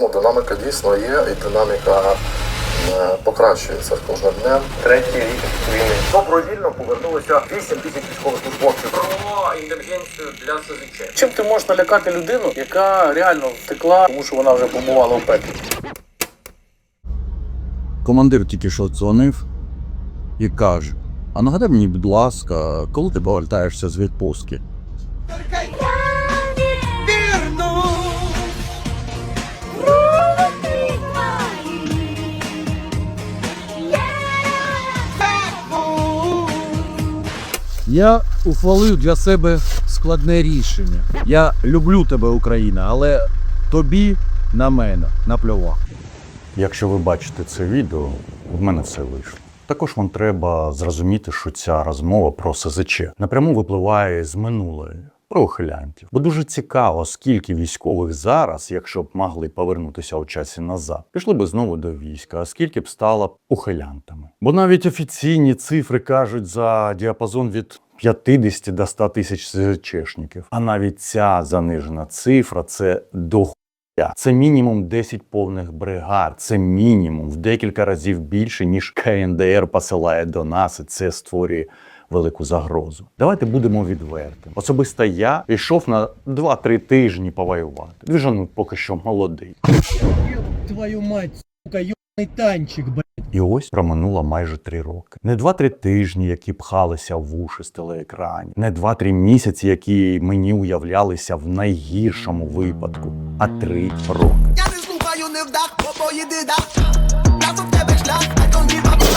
Ну, динаміка дійсно є, і динаміка е, покращується з кожним днем. Третій рік війни. Добровільно повернулося 8 тисяч військовослужбовців. Про індульгенцію для СЗЧ. Чим ти можеш налякати людину, яка реально втекла, тому що вона вже побувала в пеклі? Командир тільки що дзвонив і каже: А нагадай мені, будь ласка, коли ти повертаєшся з відпустки? Я ухвалив для себе складне рішення. Я люблю тебе, Україна, але тобі на мене наплював. Якщо ви бачите це відео, в мене все вийшло. Також вам треба зрозуміти, що ця розмова про СЗЧ напряму випливає з минулої. Про ухилянтів. Бо дуже цікаво, скільки військових зараз, якщо б могли повернутися у часі назад, пішли б знову до війська, а скільки б стало ухилянтами. Бо навіть офіційні цифри кажуть за діапазон від 50 до 100 тисяч СЗЧшників. А навіть ця занижена цифра це дохуя. Це мінімум 10 повних бригад. Це мінімум в декілька разів більше, ніж КНДР посилає до нас, і це створює велику загрозу. Давайте будемо відвертими. Особисто я йшов на 2-3 тижні повоювати. Двіжану поки що молодий. Твою мать, сука, танчик, блядь. І ось проминуло майже три роки. Не два-три тижні, які пхалися в уші з телеекранів, не два-три місяці, які мені уявлялися в найгіршому випадку, а три роки. Я не слухаю, не вдах, бо поїди дах.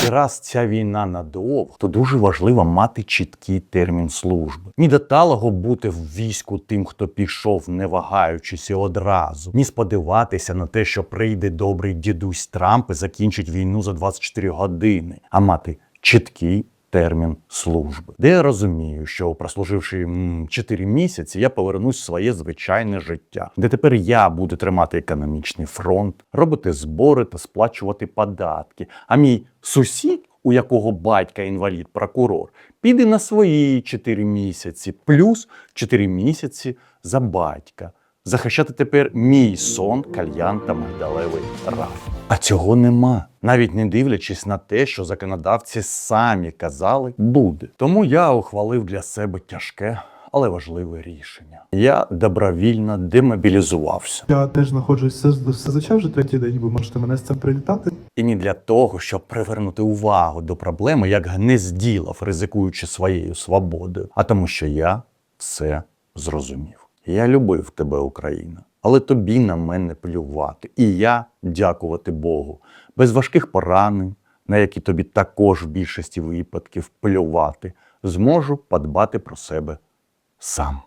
І раз ця війна надовго, то дуже важливо мати чіткий термін служби. Ні до талого бути в війську тим, хто пішов, не вагаючись і одразу, ні сподіватися на те, що прийде добрий дідусь Трамп і закінчить війну за 24 години, а мати чіткий. Термін служби, де я розумію, що прослуживши м, 4 місяці, я повернусь в своє звичайне життя, де тепер я буду тримати економічний фронт, робити збори та сплачувати податки. А мій сусід, у якого батька інвалід прокурор, піде на свої 4 місяці, плюс 4 місяці за батька. Захищати тепер мій сон, кальян та мигдалевий раф. А цього нема, навіть не дивлячись на те, що законодавці самі казали буде. Тому я ухвалив для себе тяжке, але важливе рішення. Я добровільно демобілізувався. Я теж знаходжусь СЗЧ вже третій день, ви можете мене з цим привітати. І не для того, щоб привернути увагу до проблеми, як гнезділов, ризикуючи своєю свободою, а тому, що я це зрозумів. Я любив тебе, Україна, але тобі на мене плювати. І я, дякувати Богу, без важких поранень, на які тобі також в більшості випадків плювати, зможу подбати про себе сам.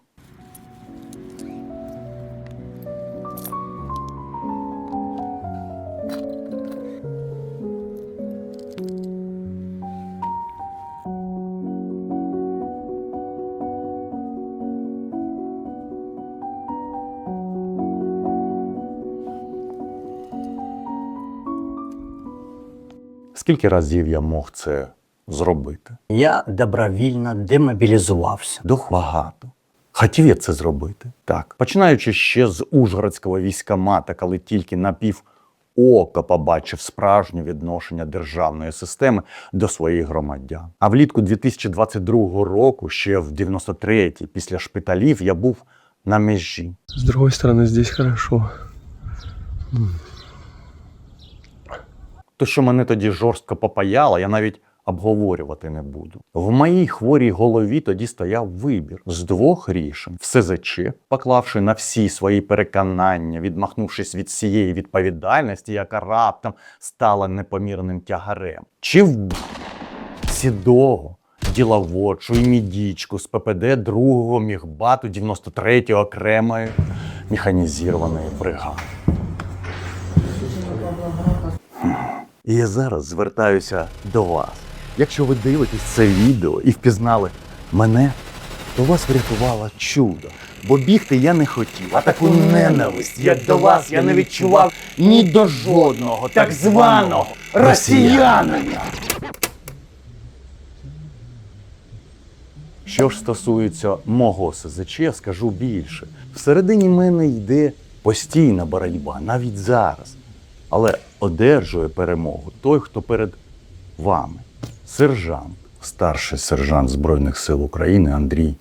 Скільки разів я мог це зробити? Я добровільно демобілізувався. Дух багато. Хотів я це зробити. Так. Починаючи ще з Ужгородського військомата, коли тільки напів ока побачив справжнє відношення державної системи до своїх громадян. А влітку 2022 року, ще в 93-й, після шпиталів, я був на межі. С другой стороны, здесь хорошо. То, що мене тоді жорстко попаяло, я навіть обговорювати не буду. В моїй хворій голові тоді стояв вибір з двох рішень: в СЗЧ, поклавши на всі свої переконання, відмахнувшись від всієї відповідальності, яка раптом стала непомірним тягарем, чи в сідого. Діловодшу і мідічку з ППД 2-го міхбату 93-ї окремої механізованої бригади. І я зараз звертаюся до вас. Якщо ви дивитесь це відео і впізнали мене, то вас врятувало чудо. Бо бігти я не хотів, а таку ненависть, як до вас, я не відчував ні до жодного так званого росіянина. Що ж стосується мого СЗЧ, скажу більше. Всередині мене йде Постійна боротьба, навіть зараз. Але одержує перемогу той, хто перед вами. Сержант, старший сержант Збройних сил України Андрій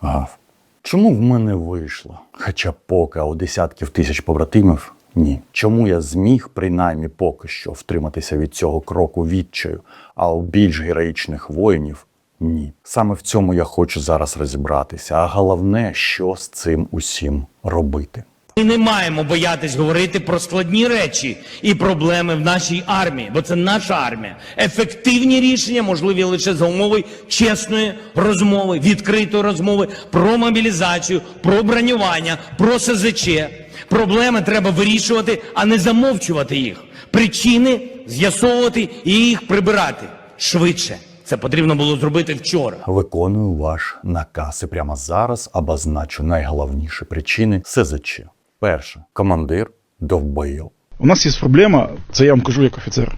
Гав. Чому в мене вийшло? Хоча поки у десятків тисяч побратимів ні. Чому я зміг, принаймні поки що, втриматися від цього кроку відчаю, а у більш героїчних воїнів ні. Саме в цьому я хочу зараз розібратися. А головне, що з цим усім робити. Ми не маємо боятись говорити про складні речі і проблеми в нашій армії, бо це наша армія. Ефективні рішення можливі лише за умови чесної розмови, відкритої розмови про мобілізацію, про бронювання, про СЗЧ. Проблеми треба вирішувати, а не замовчувати їх. Причини з'ясовувати і їх прибирати швидше. Це потрібно було зробити вчора. Виконую ваш наказ і прямо зараз обозначу найголовніші причини СЗЧ. Перше, командир довбойов. У нас є проблема, це я вам кажу як офіцер.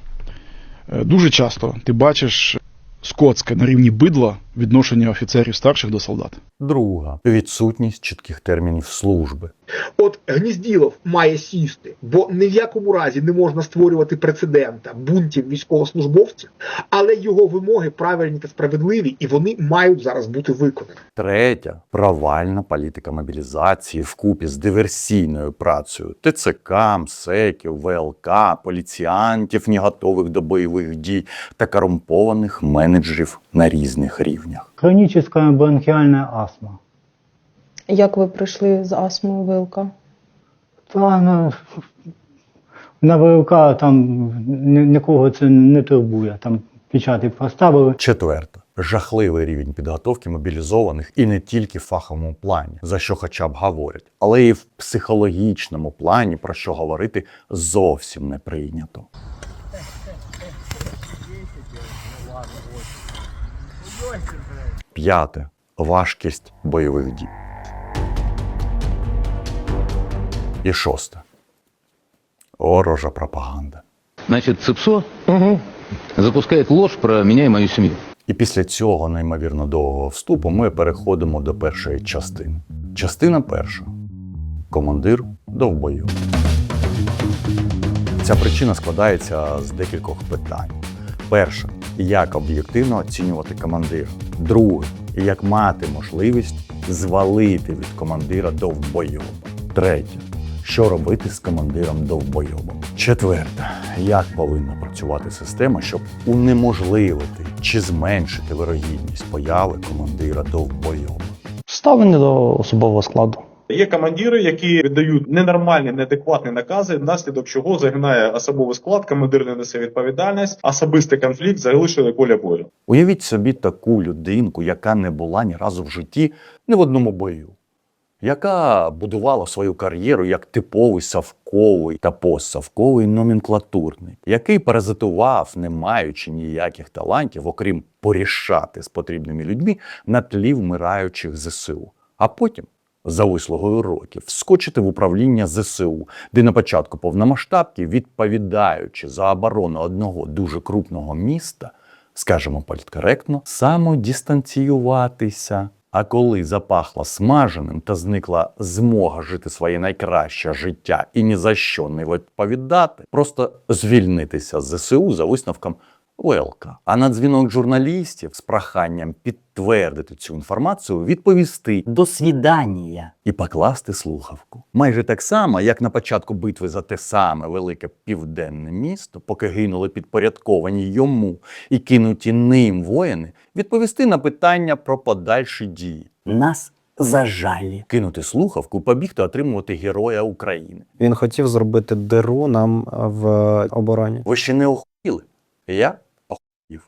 Е, Дуже часто ти бачиш скотське на рівні бидла відношення офіцерів старших до солдат. Друга відсутність чітких термінів служби. От Гнізділов має сісти, бо ні в якому разі не можна створювати прецедента бунтів військовослужбовців, але його вимоги правильні та справедливі, і вони мають зараз бути виконані. Третя провальна політика мобілізації вкупі з диверсійною працею ТЦК, МСЕКів, ВЛК, поліціантів, не готових до бойових дій та корумпованих менеджерів на різних рівнях. Хронічна бронхіальна астма. Як ви прийшли з астмою ВЛК? Та на, на ВЛК там ні- нікого це не турбує. Там печати поставили. Четверта. Жахливий рівень підготовки мобілізованих і не тільки в фаховому плані, за що хоча б говорять, але і в психологічному плані, про що говорити зовсім не прийнято. П'яте. Важкість бойових дій. І шосте. Ворожа пропаганда. Значить, ЦИПСО запускає ложь про мене і мою сім'ю. І після цього неймовірно довгого вступу ми переходимо до першої частини. Частина перша. Командир довбою. Ця причина складається з декількох питань. Перше, як об'єктивно оцінювати командира. Друге, як мати можливість звалити від командира довбойоба. Третє, що робити з командиром довбойобом. Четверте, як повинна працювати система, щоб унеможливити чи зменшити вирогідність появи командира довбойоба. Ставлення до особового складу. Є командири, які віддають ненормальні, неадекватні накази, внаслідок чого загинає особовий склад, командир не несе відповідальність, особистий конфлікт залишили поля бою. Уявіть собі таку людинку, яка не була ні разу в житті ні в одному бою, яка будувала свою кар'єру як типовий савковий та постсавковий номенклатурник, який паразитував, не маючи ніяких талантів, окрім порішати з потрібними людьми на тлі вмираючих ЗСУ. А потім, за вислугою років, вскочити в управління ЗСУ, де на початку повномасштабки, відповідаючи за оборону одного дуже крупного міста, скажімо політкоректно, самодистанціюватися. А коли запахло смаженим та зникла змога жити своє найкраще життя і ні за що не відповідати, просто звільнитися з ЗСУ за висновком ВЛК. А на дзвінок журналістів з проханням підтвердити цю інформацію відповісти До свідання. і покласти слухавку. Майже так само, як на початку битви за те саме велике південне місто, поки гинули підпорядковані йому і кинуті ним воїни, відповісти на питання про подальші дії. Нас зажалі. Кинути слухавку, побігти отримувати Героя України. Він хотів зробити диру нам в обороні. Ви ще не охуїли? Я.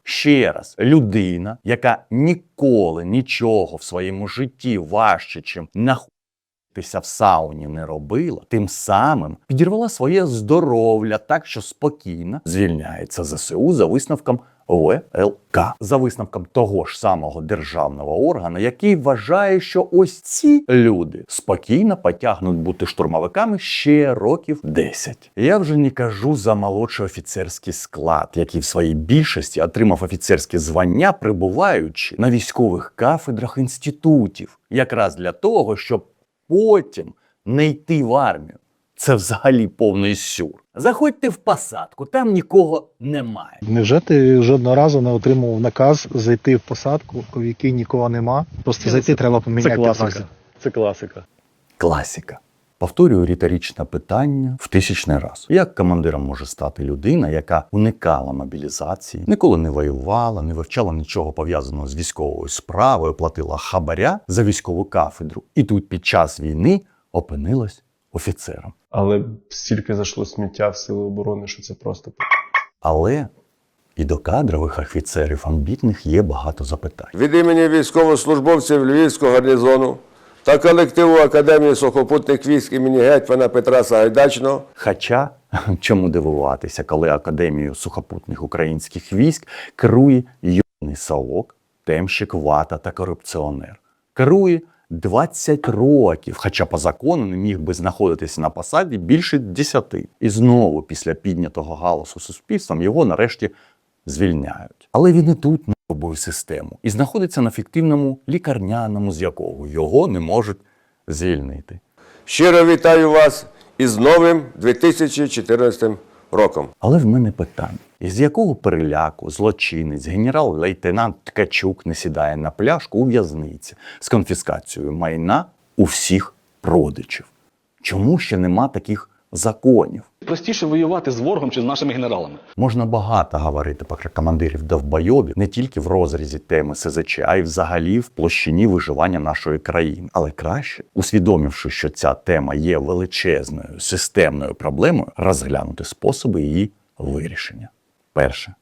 Ще раз, людина, яка ніколи нічого в своєму житті важче, чим нахуйтися в сауні не робила, тим самим підірвала своє здоров'я так, що спокійно звільняється ЗСУ за висновком ВЛК, за висновком того ж самого державного органу, який вважає, що ось ці люди спокійно потягнуть бути штурмовиками ще років 10. Я вже не кажу за молодший офіцерський склад, який в своїй більшості отримав офіцерське звання, прибуваючи на військових кафедрах інститутів, якраз для того, щоб потім не йти в армію. Це взагалі повний сюр. Заходьте в посадку, там нікого немає. Невже ти жодного разу не отримував наказ зайти в посадку, в якій нікого нема? Просто зайти треба поміняти. підвази. Це класика. Класіка. Повторюю риторичне питання в тисячний раз. Як командиром може стати людина, яка уникала мобілізації, ніколи не воювала, не вивчала нічого пов'язаного з військовою справою, платила хабаря за військову кафедру, і тут під час війни опинилась офіцером. Але стільки зайшло сміття в сили оборони, що це просто Але і до кадрових офіцерів амбітних є багато запитань. Від імені військовослужбовців Львівського гарнізону та колективу Академії сухопутних військ імені гетьмана Петра Сагайдачного Хоча чому дивуватися, коли Академією сухопутних українських військ керує юний совок, темщик, вата та корупціонер. Керує 20 років, хоча по закону не міг би знаходитися на посаді більше 10. І знову, після піднятого галасу суспільством, його нарешті звільняють. Але він і тут пробує систему і знаходиться на фіктивному лікарняному, з якого його не можуть звільнити. щиро вітаю вас із новим 2014 роком. Але в мене питання: із якого переляку злочинець генерал-лейтенант Ткачук не сідає на пляшку у в'язниці з конфіскацією майна у всіх родичів? Чому ще нема таких законів? Простіше воювати з ворогом чи з нашими генералами. Можна багато говорити про командирів довбойобів не тільки в розрізі теми СЗЧ, а й взагалі в площині виживання нашої країни. Але краще, усвідомивши, що ця тема є величезною системною проблемою, розглянути способи її вирішення. Перше.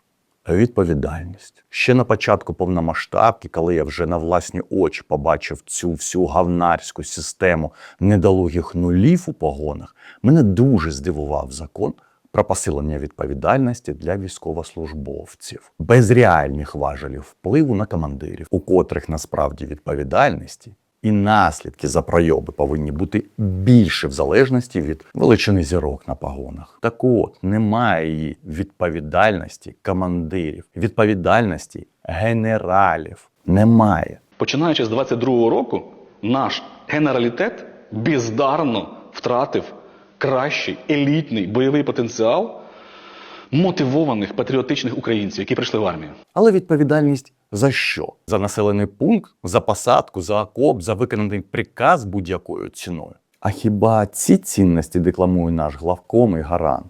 Відповідальність. Ще на початку повномасштабки, коли я вже на власні очі побачив цю всю гавнарську систему недолугих нулів у погонах, мене дуже здивував закон про посилення відповідальності для військовослужбовців. Без реальних важелів впливу на командирів, у котрих насправді відповідальності і наслідки за пройоби повинні бути більше в залежності від величини зірок на погонах. Так от немає її відповідальності командирів, відповідальності генералів. Немає. Починаючи з 22-го року, наш генералітет бездарно втратив кращий елітний бойовий потенціал мотивованих патріотичних українців, які прийшли в армію. Але відповідальність за що? За населений пункт, за посадку, за окоп, за виконаний приказ будь-якою ціною. А хіба ці цінності декламує наш главком і гарант?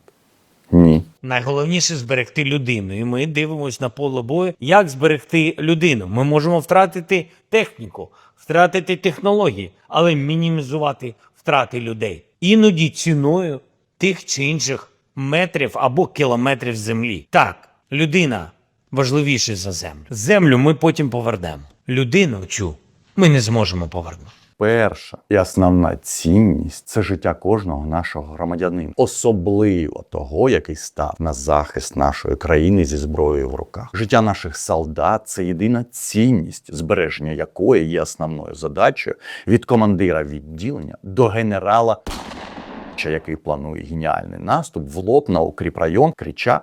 Ні. Найголовніше зберегти людину. І ми дивимося на поле бою, як зберегти людину. Ми можемо втратити техніку, втратити технології, але мінімізувати втрати людей. Іноді ціною тих чи інших метрів або кілометрів землі. Так, людина важливіше за землю. Землю ми потім повернемо. Людину цю ми не зможемо повернути. Перша і основна цінність це життя кожного нашого громадянина, особливо того, який став на захист нашої країни зі зброєю в руках. Життя наших солдат це єдина цінність, збереження якої є основною задачею від командира відділення до генерала, який планує геніальний наступ в лоб на укріпрайон, крича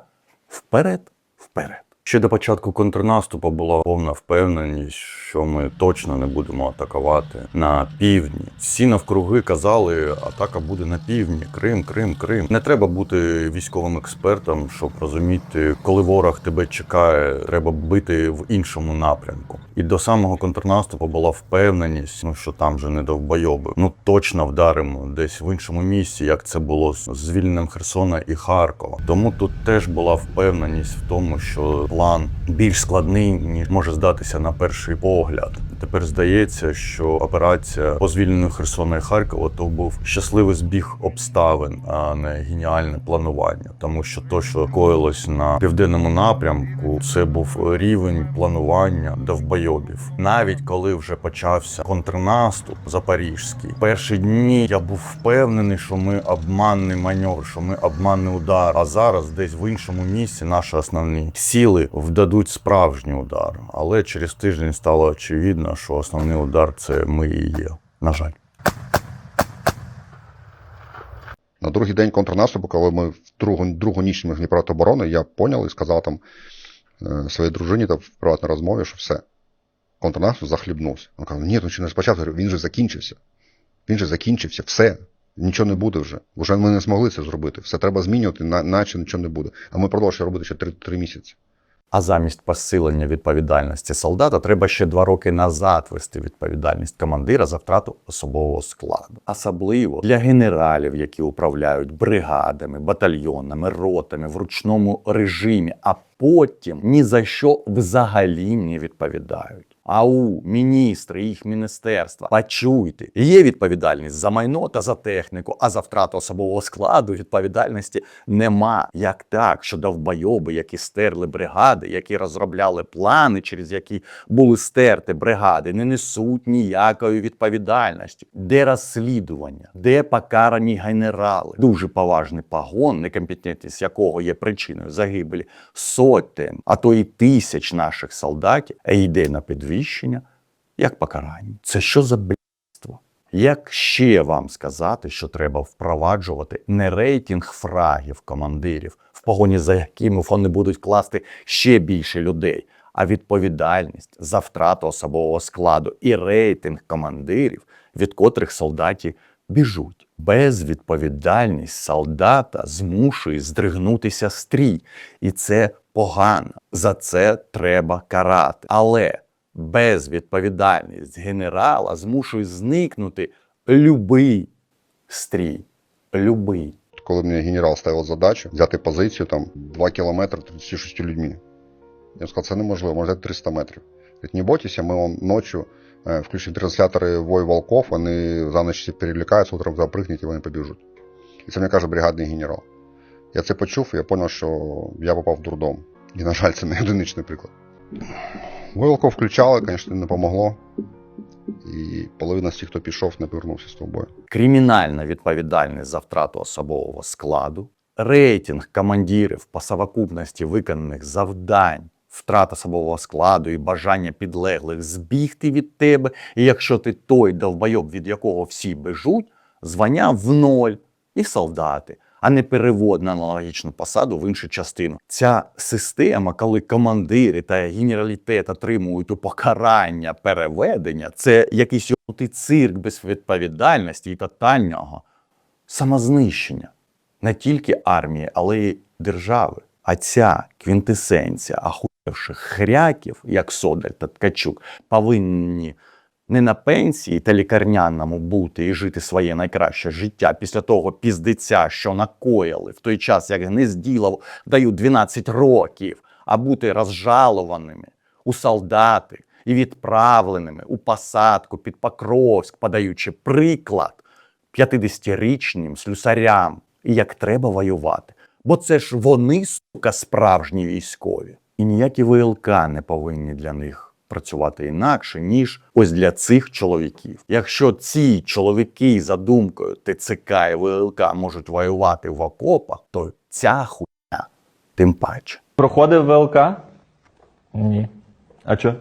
вперед, вперед. Ще до початку контрнаступу була повна впевненість, що ми точно не будемо атакувати на півдні. Всі навкруги казали, атака буде на півдні, Крим, Крим, Крим. Не треба бути військовим експертом, щоб розуміти, коли ворог тебе чекає, треба бити в іншому напрямку. І до самого контрнаступу була впевненість, ну що там же не довбойоби. Ну точно вдаримо десь в іншому місці, як це було з звільненням Херсона і Харкова. Тому тут теж була впевненість в тому, що план більш складний ніж може здатися на перший погляд. Тепер здається, що операція по звільненню Херсона і Харкова то був щасливий збіг обставин, а не геніальне планування. Тому що то, що коїлось на південному напрямку, це був рівень планування довбойобів. Навіть коли вже почався контрнаступ запорізький, перші дні я був впевнений, що ми обманний маневр, що ми обманний удар. А зараз десь в іншому місці наші основні сили вдадуть справжній удар. Але через тиждень стало очевидно, що основний удар це ми і є. На жаль. На другий день контрнаступу, коли ми в другу, другу ніч ми проти оборони, я поняв і сказав там е, своїй дружині та в приватній розмові, що все, контрнаступ захлібнувся. Він каже, ні, ну чи не спочатку, він же закінчився. Він же закінчився, все. Нічого не буде вже. Вже ми не змогли це зробити. Все треба змінювати, на- наче нічого не буде. А ми продовжуємо робити ще 3, місяці. А замість посилення відповідальності солдата треба ще два роки назад вести відповідальність командира за втрату особового складу. Особливо для генералів, які управляють бригадами, батальйонами, ротами в ручному режимі, а потім ні за що взагалі не відповідають. АУ, міністри, їх міністерства. Почуйте, є відповідальність за майно та за техніку, а за втрату особового складу відповідальності нема. Як так, що довбойоби, які стерли бригади, які розробляли плани, через які були стерти бригади, не несуть ніякої відповідальності. Де розслідування, де покарані генерали? Дуже поважний погон, некомпетентність якого є причиною загибелі сотень, а то і тисяч наших солдатів, йде на підвищення як покарання. Це що за блядство? Як ще вам сказати, що треба впроваджувати не рейтинг фрагів командирів, в погоні за якими вони будуть класти ще більше людей, а відповідальність за втрату особового складу і рейтинг командирів, від котрих солдаті біжуть. Безвідповідальність солдата змушує здригнутися стрій, і це погано. За це треба карати. Але безвідповідальність генерала змушує зникнути любий стрій. Любий. Коли мені генерал ставив задачу взяти позицію там 2 кілометри 36 людьми. Я сказав, це неможливо, взяти 300 метрів. Не бойтеся, ми вам ночі е, включимо транслятори Вой Волков, вони за ніч всі перелякаються, утром запригнуть і вони побіжуть. І це мені каже бригадний генерал. Я це почув, і я зрозумів, що я попав в дурдом. І, на жаль, це не одиничний приклад. Вой включали, звісно, не помогло. І половина з тих, хто пішов, не повернувся з того бою. Кримінальна відповідальність за втрату особового складу, рейтинг командирів по совокупності виконаних завдань, втрата особового складу і бажання підлеглих збігти від тебе. І якщо ти той довбойоб, від якого всі бежуть, звання в ноль і солдати, а не перевод на аналогічну посаду в іншу частину. Ця система, коли командири та генералітет отримують у покарання переведення, це якийсь йобнутий цирк без відповідальності і тотального самознищення не тільки армії, але й держави. А ця квінтесенція ахуєвших хряків, як Содель та Ткачук, повинні не на пенсії та лікарняному бути і жити своє найкраще життя після того піздеця, що накоїли в той час, як Гнезділов дають 12 років, а бути розжалованими у солдати і відправленими у посадку під Покровськ, подаючи приклад 50-річним слюсарям, і як треба воювати. Бо це ж вони, сука, справжні військові. І ніякі ВЛК не повинні для них працювати інакше, ніж ось для цих чоловіків. Якщо ці чоловіки за думкою ТЦК і ВЛК можуть воювати в окопах, то ця хуйня тим паче. Проходив ВЛК? Ні. А чо?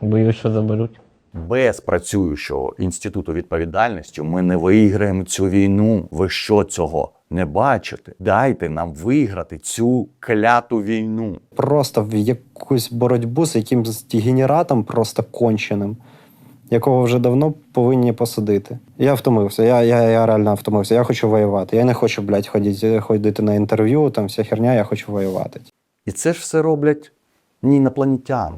Боюсь, що заберуть. Без працюючого інституту відповідальності ми не виграємо цю війну. Ви що цього не бачите? Дайте нам виграти цю кляту війну. Просто в якусь боротьбу з якимось дегенератом просто конченим, якого вже давно повинні посадити. Я втомився, я, я, я реально втомився. Я хочу воювати. Я не хочу, блядь, ходити, ходити на інтерв'ю, там вся херня, я хочу воювати. І це ж все роблять не інопланетяни,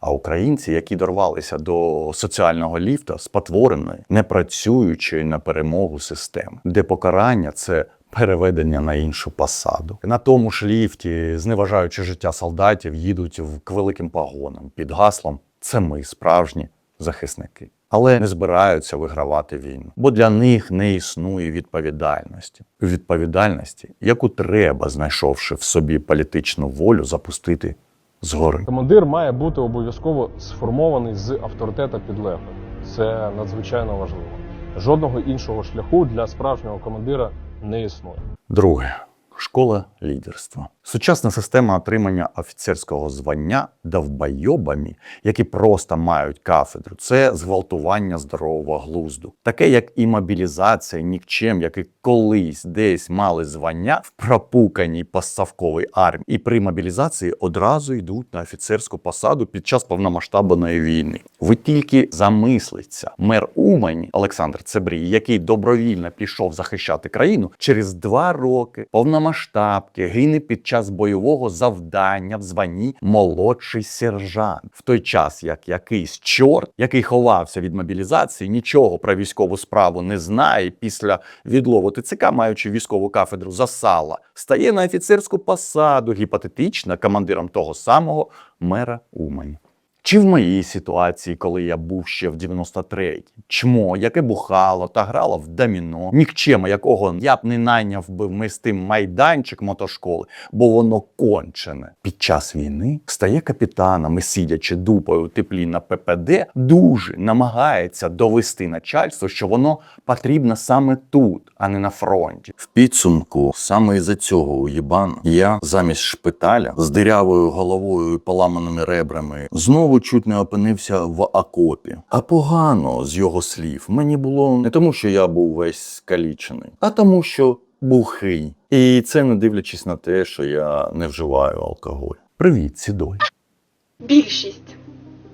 а українці, які дорвалися до соціального ліфта спотвореної, непрацюючої на перемогу системи, де покарання це переведення на іншу посаду. На тому ж ліфті, зневажаючи життя солдатів, їдуть в к великим погонам під гаслом Це ми справжні захисники. Але не збираються вигравати війну, бо для них не існує відповідальності. Відповідальності, яку треба, знайшовши в собі політичну волю, запустити згори. Командир має бути обов'язково сформований з авторитета підлеглих. Це надзвичайно важливо. Жодного іншого шляху для справжнього командира не існує. Друге, Школа лідерства. Сучасна система отримання офіцерського звання довбойобами, які просто мають кафедру, це зґвалтування здорового глузду. Таке як і мобілізація нікчем, які колись десь мали звання в пропуканій поставковій армії, і при мобілізації одразу йдуть на офіцерську посаду під час повномасштабної війни. Ви тільки замисліться, мер Умані Олександр Цебрій, який добровільно пішов захищати країну, через два роки повномасштабки гине під час бойового завдання в званні молодший сержант. В той час, як якийсь чорт, який ховався від мобілізації, нічого про військову справу не знає. Після відлову ТЦК, маючи військову кафедру засала, стає на офіцерську посаду гіпотетично командиром того самого мера Умані. Чи в моїй ситуації, коли я був ще в 93-й, чмо, яке бухало та грало в доміно, нікчема якого я б не найняв би вмести майданчик мотошколи, бо воно кончене. Під час війни стає капітаном і сидячи дупою у теплі на ППД, дуже намагається довести начальство, що воно потрібно саме тут, а не на фронті. В підсумку саме із-за цього уїбан я замість шпиталя з дирявою головою і поламаними ребрами знову чуть не опинився в окопі. А погано з його слів мені було не тому, що я був весь скалічений, а тому, що бухий. І це не дивлячись на те, що я не вживаю алкоголь. Привіт, сідой. більшість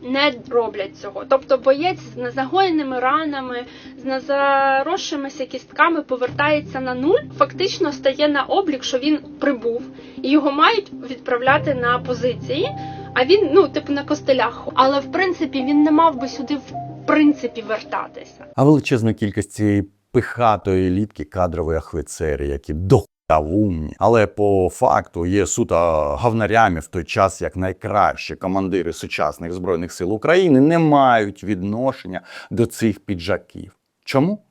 не роблять цього. Тобто боєць з незагоєними ранами, з незаросшимися кістками повертається на нуль, фактично стає на облік, що він прибув, і його мають відправляти на позиції. А він, ну, типу, на костелях. Але в принципі він не мав би сюди в принципі вертатися. А величезна кількість цієї пихатої літки кадрові офіцери, які до та умні, але по факту є суто говнарями в той час, як найкращі командири сучасних збройних сил України не мають відношення до цих піджаків. Чому?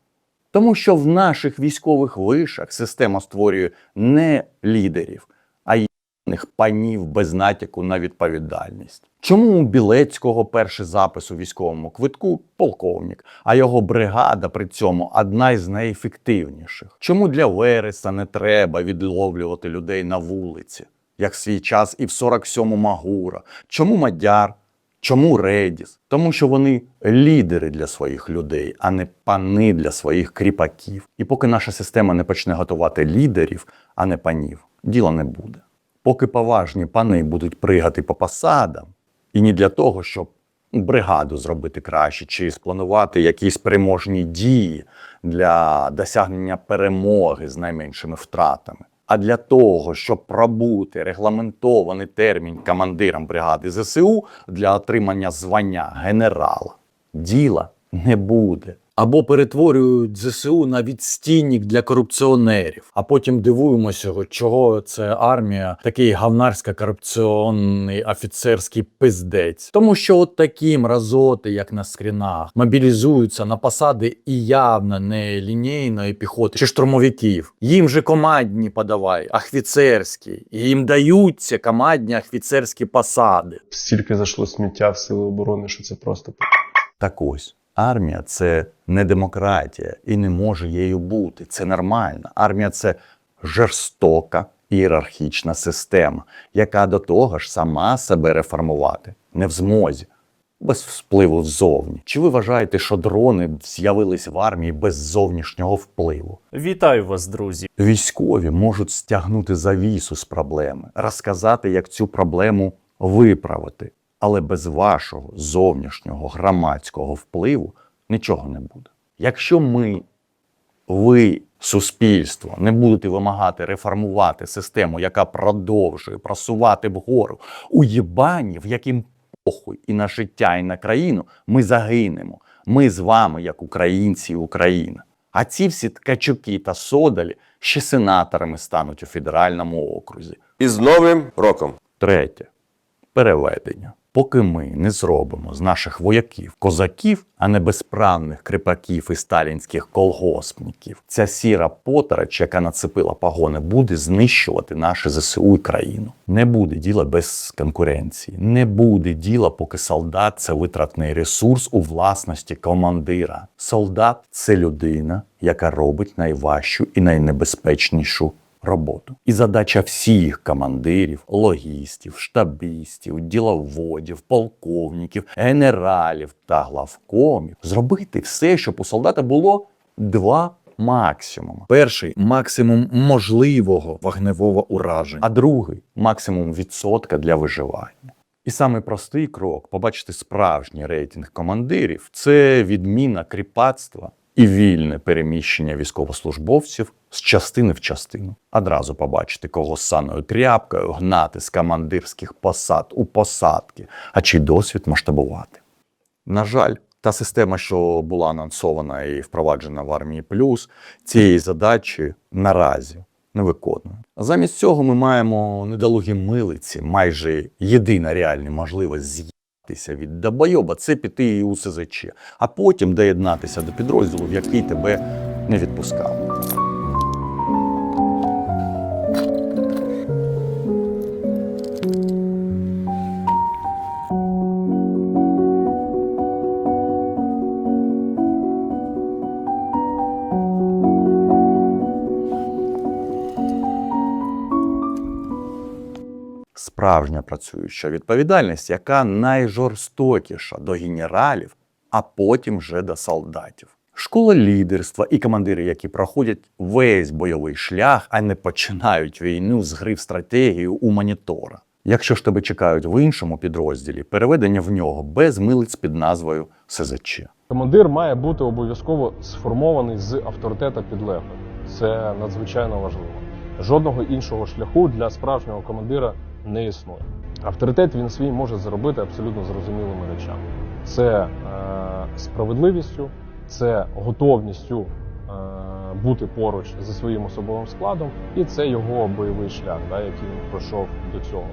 Тому що в наших військових вишах система створює не лідерів, панів без натяку на відповідальність. Чому у Білецького перший запис у військовому квитку полковник, а його бригада при цьому одна із найефективніших? Чому для Вереса не треба відловлювати людей на вулиці, як свій час і в 47-му Магура? Чому Мадяр? Чому Редіс? Тому що вони лідери для своїх людей, а не пани для своїх кріпаків. І поки наша система не почне готувати лідерів, а не панів, діла не буде. Поки поважні пани будуть пригати по посадам, і не для того, щоб бригаду зробити краще, чи спланувати якісь переможні дії для досягнення перемоги з найменшими втратами, а для того, щоб пробути регламентований термін командирам бригади ЗСУ для отримання звання генерала. Діла не буде. Або перетворюють ЗСУ на відстійник для корупціонерів, а потім дивуємося, чого це армія такий гавнарсько корупціонний офіцерський пиздець. Тому що от такі мразоти, як на скрінах, мобілізуються на посади і явно не лінійної піхоти чи штурмовиків. Їм же командні подавай, офіцерські. І їм даються командні офіцерські посади. Стільки зайшло сміття в сили оборони, що це просто Так ось. Армія це не демократія і не може її бути. Це нормально. Армія це жорстока ієрархічна система, яка до того ж сама себе реформувати не в змозі, без впливу ззовні. Чи ви вважаєте, що дрони з'явились в армії без зовнішнього впливу? Вітаю вас, друзі. Військові можуть стягнути завісу з проблеми, розказати, як цю проблему виправити. Але без вашого зовнішнього громадського впливу нічого не буде. Якщо ми, ви, суспільство, не будете вимагати реформувати систему, яка продовжує просувати вгору у єбані, в яким похуй і на життя, і на країну, ми загинемо. Ми з вами, як українці і Україна. А ці всі ткачуки та содалі ще сенаторами стануть у федеральному окрузі. І з Новим роком. Третє переведення. Поки ми не зробимо з наших вояків козаків, а не безправних крипаків і сталінських колгоспників, ця сіра потарач, яка нацепила погони, буде знищувати наше ЗСУ і країну. Не буде діла без конкуренції, не буде діла, поки солдат це витратний ресурс у власності командира. Солдат це людина, яка робить найважчу і найнебезпечнішу роботу. І задача всіх командирів, логістів, штабістів, діловодів, полковників, генералів та главкомів зробити все, щоб у солдата було два максимум. Перший максимум можливого вогневого ураження, а другий максимум відсотка для виживання. І самий простий крок побачити справжній рейтинг командирів це відміна кріпацтва і вільне переміщення військовослужбовців з частини в частину. Одразу побачити, кого з саною тряпкою гнати з командирських посад у посадки, а чий досвід масштабувати. На жаль, та система, що була анонсована і впроваджена в армії плюс, цієї задачі наразі не виконує. Замість цього ми маємо недолугі милиці, майже єдина реальна можливість від добойоба це піти і у СЗЧ, а потім доєднатися до підрозділу, в який тебе не відпускав. Справжня працююча відповідальність, яка найжорстокіша до генералів, а потім вже до солдатів. Школа лідерства і командири, які проходять весь бойовий шлях, а не починають війну з гри в стратегію у монітора. Якщо ж тебе чекають в іншому підрозділі, переведення в нього без милиць під назвою СЗЧ. Командир має бути обов'язково сформований з авторитета підлеглих. Це надзвичайно важливо. Жодного іншого шляху для справжнього командира не існує. Авторитет він свій може заробити абсолютно зрозумілими речами. Це е, справедливістю, це готовністю е, бути поруч зі своїм особовим складом, і це його бойовий шлях, да, який він пройшов до цього.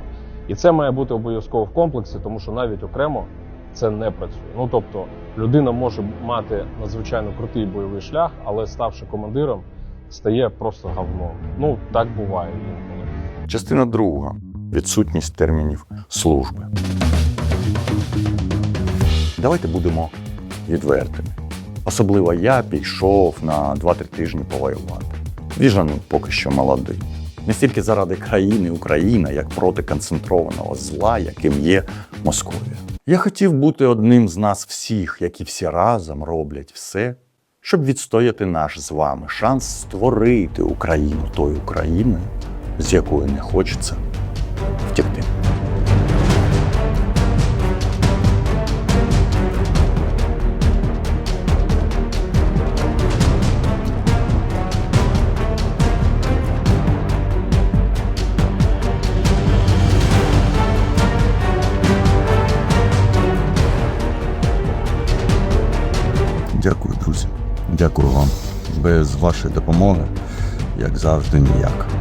І це має бути обов'язково в комплексі, тому що навіть окремо це не працює. Ну тобто, людина може мати надзвичайно крутий бойовий шлях, але ставши командиром, стає просто говном. Ну так буває. Частина друга відсутність термінів служби. Давайте будемо відвертими. Особливо я пішов на 2-3 тижні повоювати. Віжану поки що молодий. Не стільки заради країни Україна, як проти концентрованого зла, яким є Московія. Я хотів бути одним з нас всіх, які всі разом роблять все, щоб відстояти наш з вами шанс створити Україну тою Україною, з якої не хочеться втекти. Дякую, друзі. Дякую вам. Без вашої допомоги, як завжди, ніяк.